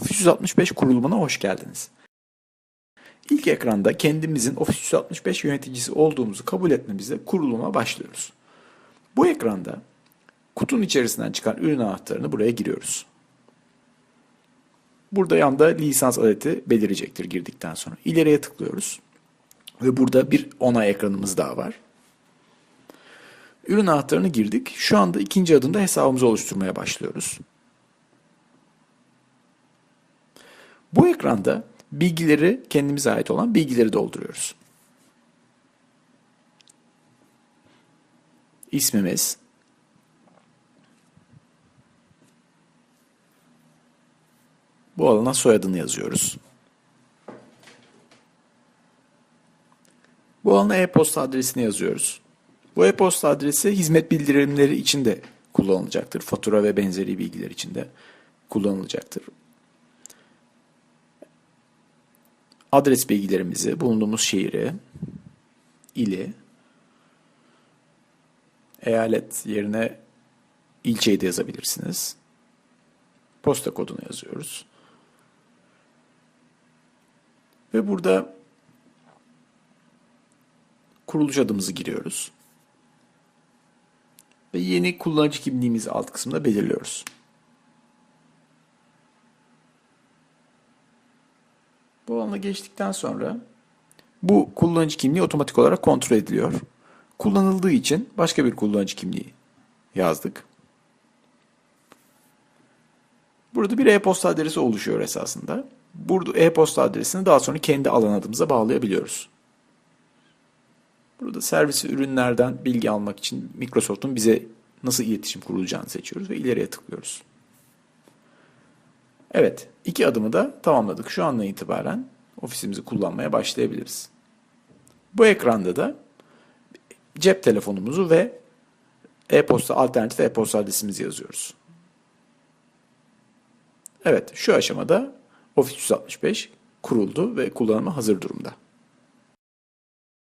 Office 365 kurulumuna hoş geldiniz. İlk ekranda kendimizin Office 365 yöneticisi olduğumuzu kabul etmemizle kuruluma başlıyoruz. Bu ekranda kutunun içerisinden çıkan ürün anahtarını buraya giriyoruz. Burada yanda lisans adeti belirecektir girdikten sonra. İleriye tıklıyoruz. Ve burada bir onay ekranımız daha var. Ürün anahtarını girdik. Şu anda ikinci adımda hesabımızı oluşturmaya başlıyoruz. Bu ekranda bilgileri kendimize ait olan bilgileri dolduruyoruz. İsmimiz, bu alana soyadını yazıyoruz. Bu alana e-posta adresini yazıyoruz. Bu e-posta adresi hizmet bildirimleri için de kullanılacaktır. Fatura ve benzeri bilgiler için de kullanılacaktır. Adres bilgilerimizi, bulunduğumuz şehri, ili, eyalet yerine ilçeyi de yazabilirsiniz. Posta kodunu yazıyoruz. Ve burada kuruluş adımızı giriyoruz. Ve yeni kullanıcı kimliğimizi alt kısımda belirliyoruz. Bu alana geçtikten sonra bu kullanıcı kimliği otomatik olarak kontrol ediliyor. Kullanıldığı için başka bir kullanıcı kimliği yazdık. Burada bir e-posta adresi oluşuyor esasında. Burada e-posta adresini daha sonra kendi alan adımıza bağlayabiliyoruz. Burada servis ürünlerden bilgi almak için Microsoft'un bize nasıl iletişim kurulacağını seçiyoruz ve ileriye tıklıyoruz. Evet, iki adımı da tamamladık. Şu andan itibaren ofisimizi kullanmaya başlayabiliriz. Bu ekranda da cep telefonumuzu ve e-posta alternatif e-posta adresimizi yazıyoruz. Evet, şu aşamada Office 365 kuruldu ve kullanıma hazır durumda.